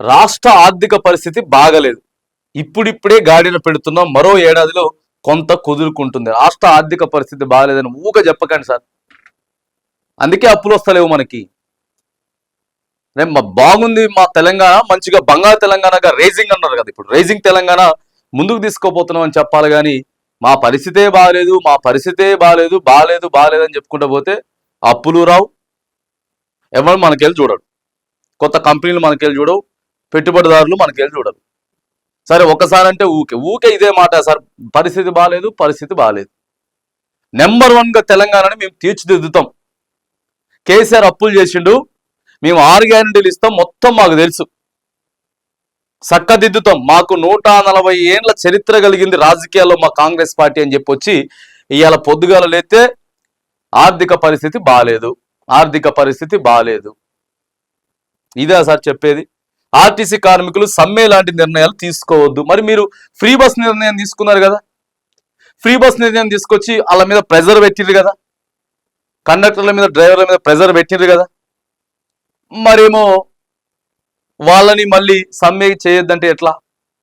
రాష్ట్ర ఆర్థిక పరిస్థితి బాగలేదు. ఇప్పుడిప్పుడే గాడిన పెడుతున్నాం. మరో ఏడాదిలో కొంత కుదురుకుంటుంది. రాష్ట్ర ఆర్థిక పరిస్థితి బాగలేదని ఊక చెప్పకండి సార్. అందుకే అప్పులు వస్తలేవు మనకి. మా బాగుంది మా తెలంగాణ. మంచిగా బంగారు తెలంగాణగా రేజింగ్ అన్నారు కదా ఇప్పుడు. రేజింగ్ తెలంగాణ ముందుకు తీసుకోపోతున్నాం అని చెప్పాలి కానీ మా పరిస్థితే బాగాలేదు మా పరిస్థితే బాగాలేదు బాగాలేదు బాగాలేదు అని చెప్పుకుంటూ పోతే అప్పులు రావు. ఎవరు మనకెళ్ళి చూడడు. కొత్త కంపెనీలు మనకెళ్ళి చూడవు. పెట్టుబడిదారులు మనకి వెళ్ళి చూడరు. సరే ఒకసారి అంటే ఊకే. ఊకే ఇదే మాట సార్. పరిస్థితి బాగాలేదు పరిస్థితి బాగాలేదు నెంబర్ వన్గా తెలంగాణని మేము తీర్చిదిద్దుతాం. కేసీఆర్ అప్పులు చేసిండు. మేము ఆరు గ్యారంటీలు ఇస్తాం. మొత్తం మాకు తెలుసు. చక్కదిద్దుతాం. మాకు నూట నలభై ఏండ్ల చరిత్ర కలిగింది రాజకీయాల్లో మా కాంగ్రెస్ పార్టీ అని చెప్పి వచ్చి ఇవాళ పొద్దుగాల లేతే ఆర్థిక పరిస్థితి బాగాలేదు ఆర్థిక పరిస్థితి బాగాలేదు ఇదే సార్ చెప్పేది. ఆర్టీసీ కార్మికులు సమ్మె లాంటి నిర్ణయాలు తీసుకోవద్దు. మరి మీరు ఫ్రీ బస్ నిర్ణయం తీసుకున్నారు కదా? ఫ్రీ బస్ నిర్ణయం తీసుకొచ్చి వాళ్ళ మీద ప్రెజర్ పెట్టిండ్రు కదా? కండక్టర్ల మీద డ్రైవర్ల మీద ప్రెజర్ పెట్టిండ్రు కదా? మరేమో వాళ్ళని మళ్ళీ సమ్మె చేయొద్దంటే ఎట్లా?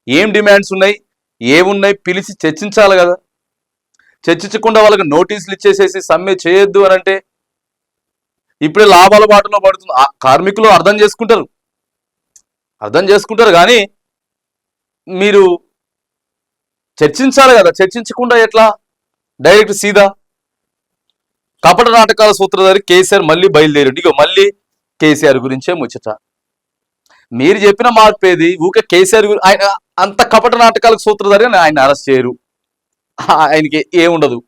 ఏం డిమాండ్స్ ఉన్నాయి? ఏమున్నాయి? పిలిచి చర్చించాలి కదా. చర్చించకుండా వాళ్ళకి నోటీసులు ఇచ్చేసేసి సమ్మె చేయొద్దు అని అంటే ఇప్పుడే లాభాల బాటలో పడుతుంది ఆ కార్మికులు అర్థం చేసుకుంటారు. అర్థం చేసుకుంటారు కానీ మీరు చర్చించాలి కదా. చర్చించకుండా ఎట్లా? డైరెక్ట్ సీదా? కపట నాటకాల సూత్రధారి కేసీఆర్ మళ్ళీ బయలుదేరండి. ఇక మళ్ళీ కేసీఆర్ గురించే ముచ్చట. మీరు చెప్పిన మార్పు ఏది? ఊకే కేసీఆర్ గురి ఆయన అంత కపట నాటకాలకు సూత్రధారి అని ఆయన అరెస్ట్ చేయరు. ఆయనకి ఏముండదు.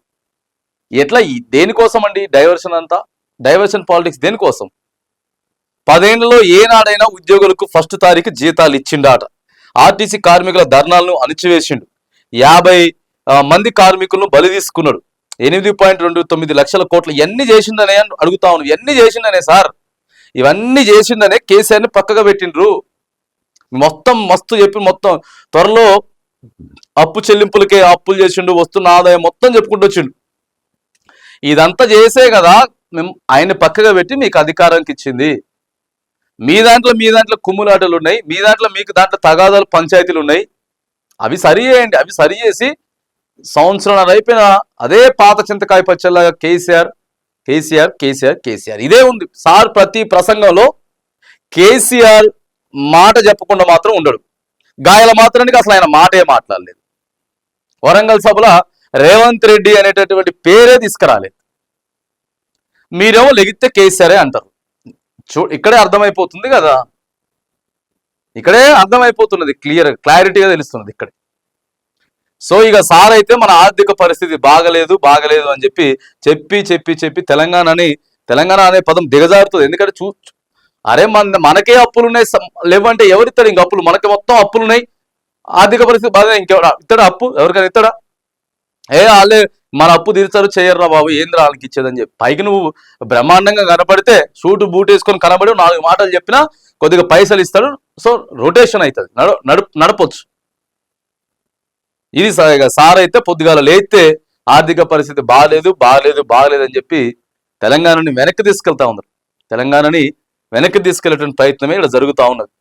ఎట్లా దేనికోసం అండి డైవర్షన్ అంతా? డైవర్షన్ పాలిటిక్స్ దేనికోసం? పదేళ్ళలో ఏనాడైనా ఉద్యోగులకు ఫస్ట్ తారీఖు జీతాలు ఇచ్చిండాట. ఆర్టీసీ కార్మికుల ధర్నాలను అణిచివేసిండు. యాభై మంది కార్మికులను బలి తీసుకున్నాడు. ఎనిమిది పాయింట్ రెండు తొమ్మిది లక్షల కోట్లు ఎన్ని చేసిందనే అని అడుగుతా ఉన్నాను ఎన్ని చేసిందనే సార్? ఇవన్నీ చేసిందనే కేసీఆర్ని పక్కగా పెట్టిండ్రు. మొత్తం మస్తు చెప్పి మొత్తం త్వరలో అప్పు చెల్లింపులకే అప్పులు చేసిండు వస్తున్న ఆదాయం మొత్తం చెప్పుకుంటూ వచ్చిండు. ఇదంతా చేసే కదా మేము ఆయన పక్కగా పెట్టి మీకు అధికారానికి ఇచ్చింది. మీ దాంట్లో మీ దాంట్లో కుమ్ములాటలు ఉన్నాయి మీ దాంట్లో మీకు దాంట్లో తగాదాలు పంచాయతీలు ఉన్నాయి. అవి సరి చేయండి అవి సరి చేసి సంవత్సరం అయిపోయిన అదే పాత చింతకాయ పచ్చల్లాగా కేసీఆర్ కేసీఆర్ కేసీఆర్ కేసీఆర్. ఇదే ఉంది. సార్ ప్రతి ప్రసంగంలో కేసీఆర్ మాట చెప్పకుండా మాత్రం ఉండడు. గాయాల మాత్రానికి అసలు ఆయన మాటే మాట్లాడలేదు. వరంగల్ సభలో రేవంత్ రెడ్డి అనేటటువంటి పేరే తీసుకురాలేదు. మీరేమో లెగితే కేసీఆరే అంటారు. చూ ఇక్కడే అర్థమైపోతుంది కదా? ఇక్కడే అర్థమైపోతున్నది క్లియర్ క్లారిటీగా తెలుస్తున్నది ఇక్కడే. సో ఇక సార్ అయితే మన ఆర్థిక పరిస్థితి బాగలేదు బాగలేదు అని చెప్పి చెప్పి చెప్పి చెప్పి తెలంగాణని తెలంగాణ అనే పదం దిగజారుతుంది. ఎందుకంటే చూ అరే మన మనకే అప్పులు ఉన్నాయి లేవంటే ఎవరిస్తాడు ఇంక అప్పులు? మనకి మొత్తం అప్పులు ఉన్నాయి ఆర్థిక పరిస్థితి బాగా ఇంకెవరు ఇస్తాడా అప్పు? ఎవరికైనా ఇస్తాడా ఏ వాళ్ళే మన అప్పు తీర్చారు చేయర్రా బాబు ఏంద్రా వాళ్ళకి ఇచ్చేదని చెప్పి. పైకి నువ్వు బ్రహ్మాండంగా కనపడితే షూటు బూట్ వేసుకొని కనబడి నాలుగు మాటలు చెప్పినా కొద్దిగా పైసలు ఇస్తాడు సో రొటేషన్ అవుతుంది. నడు నడు నడపొచ్చు. ఇది సార్ అయితే పొద్దుగాల లేస్తే ఆర్థిక పరిస్థితి బాగాలేదు బాగాలేదు బాగాలేదు అని చెప్పి తెలంగాణని వెనక్కి తీసుకెళ్తా ఉన్నారు. తెలంగాణని వెనక్కి తీసుకెళ్ళేటువంటి ప్రయత్నమే ఇక్కడ జరుగుతూ ఉన్నది.